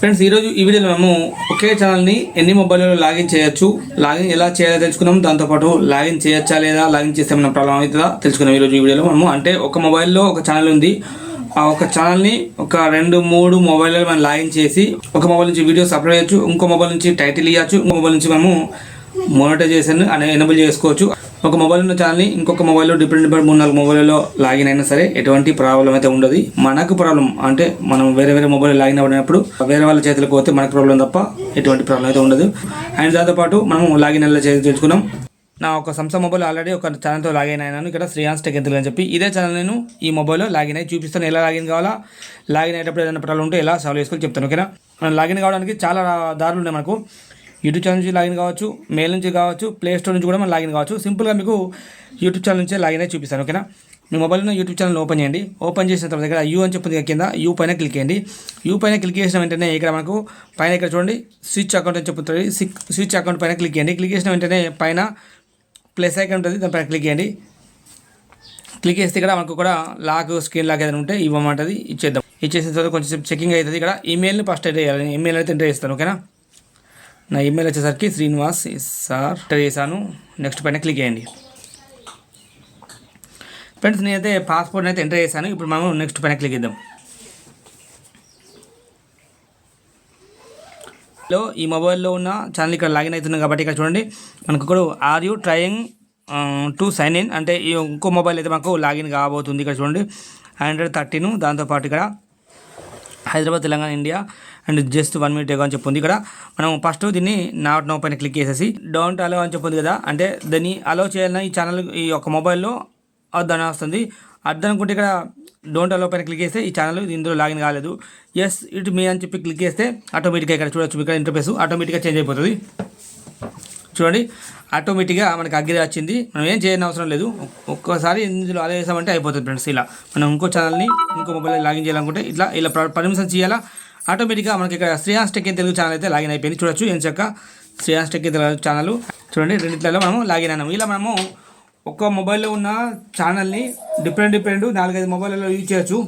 Friends ఈరోజు ఈ వీడియోలో మేము ఒకే ఛానల్ని ఎన్ని మొబైల్లో లాగిన్ చేయొచ్చు లాగిన్ ఎలా చేయాలో తెలుసుకున్నాం. దాంతోపాటు లాగిన్ చేయొచ్చా లేదా లాగిన్ చేస్తే మన ప్రాబ్లం అవుతుందా తెలుసుకున్నాం ఈరోజు ఈ వీడియోలో మనము. అంటే ఒక మొబైల్లో ఒక ఛానల్ ఉంది. ఆ ఒక ఛానల్ని ఒక రెండు మూడు మొబైల్లో మనం లాగిన్ చేసి ఒక మొబైల్ నుంచి వీడియోస్ అప్లోడ్ చేయొచ్చు ఇంకో మొబైల్ నుంచి టైటిల్ ఇవ్వచ్చు ఇంకో మొబైల్ నుంచి మనము మోనిటైజేషన్ అనే ఎనబుల్ చేసుకోవచ్చు. ఒక మొబైల్ ఉన్న ఛానల్ని ఇంకొక మొబైల్లో డిఫరెంట్ డిఫరెంట్ మూడు నాలుగు మొబైల్లో లాగిన్ అయినా సరే ఎటువంటి ప్రాబ్లం అయితే ఉండదు. మనకు ప్రాబ్లం అంటే మనం వేరే వేరే మొబైల్ లాగిన్ అవ్వడినప్పుడు వేరే వాళ్ళ చేతులకు పోతే మనకు ప్రాబ్లం తప్ప ఎటువంటి ప్రాబ్లం అయితే ఉండదు. అండ్ దాంతోపాటు మనం లాగిన్ అలా చేసి తెచ్చుకున్నాం నా ఒక సంస్థ మొబైల్ ఆల్రెడీ ఒక ఛానల్తో లాగిన్ అయినాను. ఇక్కడ శ్రీయాన్స్ టెక్ ఎంతులు అని చెప్పి ఇదే ఛానల్ నేను ఈ మొబైల్లో లాగిన్ అయ్యి చూపిస్తాను. ఎలా లాగిన్ కావాలా లాగిన్ అయ్యేటప్పుడు ఏదైనా ప్రాబ్లం ఉంటే ఎలా సాల్వ్ చేసుకోవాలి చెప్తాను ఓకేనా మనం లాగిన్ కావడానికి చాలా దారులు ఉన్నాయి మనకు. యూట్యూబ్ ఛానల్ నుంచి లాగిన్ కావచ్చు మెయిల్ నుంచి కావచ్చు ప్లే స్టోర్ నుంచి కూడా మనం లాగిన్ కావచ్చు. సింపుల్గా మీకు యూట్యూబ్ ఛానల్ నుంచే లాగిన్ అయి చూపిస్తాను ఓకేనా మీ మొబైల్లో యూట్యూబ్ ఛానల్ ఓపెన్ చేయండి. ఓపెన్ చేసిన తర్వాత ఇక్కడ యూ అని చెప్పింది కింద యూ పైన క్లిక్ చేయండి. యూ పైన క్లిక్ చేసిన వెంటనే ఇక్కడ మనకు పైన ఇక్కడ చూడండి స్విచ్ అకౌంట్ అని చెప్తుంది స్విచ్ అకౌంట్ పైన క్లిక్ చేయండి. క్లిక్ చేసిన వెంటనే పైన ప్లస్ ఐకన్ ఉంటుంది దానిపైన క్లిక్ చేయండి. క్లిక్ చేస్తే ఇక్కడ మనకు కూడా లాక్ స్క్రీన్ లాక్ ఏదైనా ఉంటే ఇవ్వమంటుంది ఇచ్చేద్దాం. ఇచ్చేసిన తర్వాత కొంచెం చెకింగ్ అవుతుంది. ఇక్కడ ఈమెయిల్ని ఫస్ట్ ఎంటర్ చేయాలి. ఈమెయిల్ అయితే ఎంటర్ చేస్తాను ఓకేనా నా ఈమెయిల్ వచ్చేసరికి శ్రీనివాస్ సార్. ఎంటర్ చేశాను. నెక్స్ట్ పైన క్లిక్ చేయండి. ఫ్రెండ్స్ నేనైతే పాస్పోర్ట్ అయితే ఎంటర్ చేశాను. ఇప్పుడు మనం నెక్స్ట్ పైన క్లిక్ చేద్దాం. లో ఈ మొబైల్లో ఉన్న ఛానల్ ఇక్కడ లాగిన్ అవుతున్నాం కాబట్టి ఇక్కడ చూడండి. మనకు ఇక్కడ are you trying to sign in అంటే ఇంకో మొబైల్ అయితే మనకు లాగిన్ కాబోతుంది. ఇక్కడ చూడండి. హండ్రెడ్ థర్టీన్ దాంతోపాటు ఇక్కడ Hyderabad Telangana India and just one minute ago అని చెప్పింది ఇక్కడ మనం ఫస్ట్ దీన్ని నాట్ నో పైన క్లిక్ చేసేసి డోంట్ అలో అని చెప్పింది కదా. అంటే దాన్ని అలో చేయాలన్నా ఈ ఛానల్ ఈ యొక్క మొబైల్లో అర్థం వస్తుంది. అర్థం అనుకుంటే ఇక్కడ డోంట్ అలో పైన క్లిక్ చేస్తే ఈ ఛానల్ ఇందులో లాగిన్ కాలేదు. ఎస్ ఇటు మీ అని చెప్పి క్లిక్ చేస్తే ఆటోమేటిక్గా ఇక్కడ చూడొచ్చు. ఇక్కడ ఇంటర్ఫేస్ ఆటోమేటిక్గా చేంజ్ అయిపోతుంది. చూడండి ఆటోమేటిక్గా మనకి అగ్గిరి వచ్చింది మనం ఏం చేయని అవసరం లేదు. ఒక్కసారి ఇందులో అలా చేసామంటే అయిపోతుంది ఫ్రెండ్స్ ఇలా. మనం ఇంకో ఛానల్ని ఇంకో మొబైల్ లాగిన్ చేయాలనుకుంటే ఇట్లా ఇలా పర్మిషన్ చేయాలా? ఆటోమేటిక్గా మనకి ఇక్కడ శ్రీహాన్స్ టెక్ తెలుగు ఛానల్ అయితే లాగిన్ అయిపోయింది. చూడొచ్చు ఏం చక్క శ్రీహాన్స్ టెక్ తెలుగు ఛానల్ చూడండి రెండిట్లలో మనము లాగిన్ అయినాము. ఇలా మనము ఒక్క మొబైల్లో ఉన్న ఛానల్ని డిఫరెంట్ డిఫరెంట్ నాలుగైదు మొబైల్లో యూజ్ చేయొచ్చు.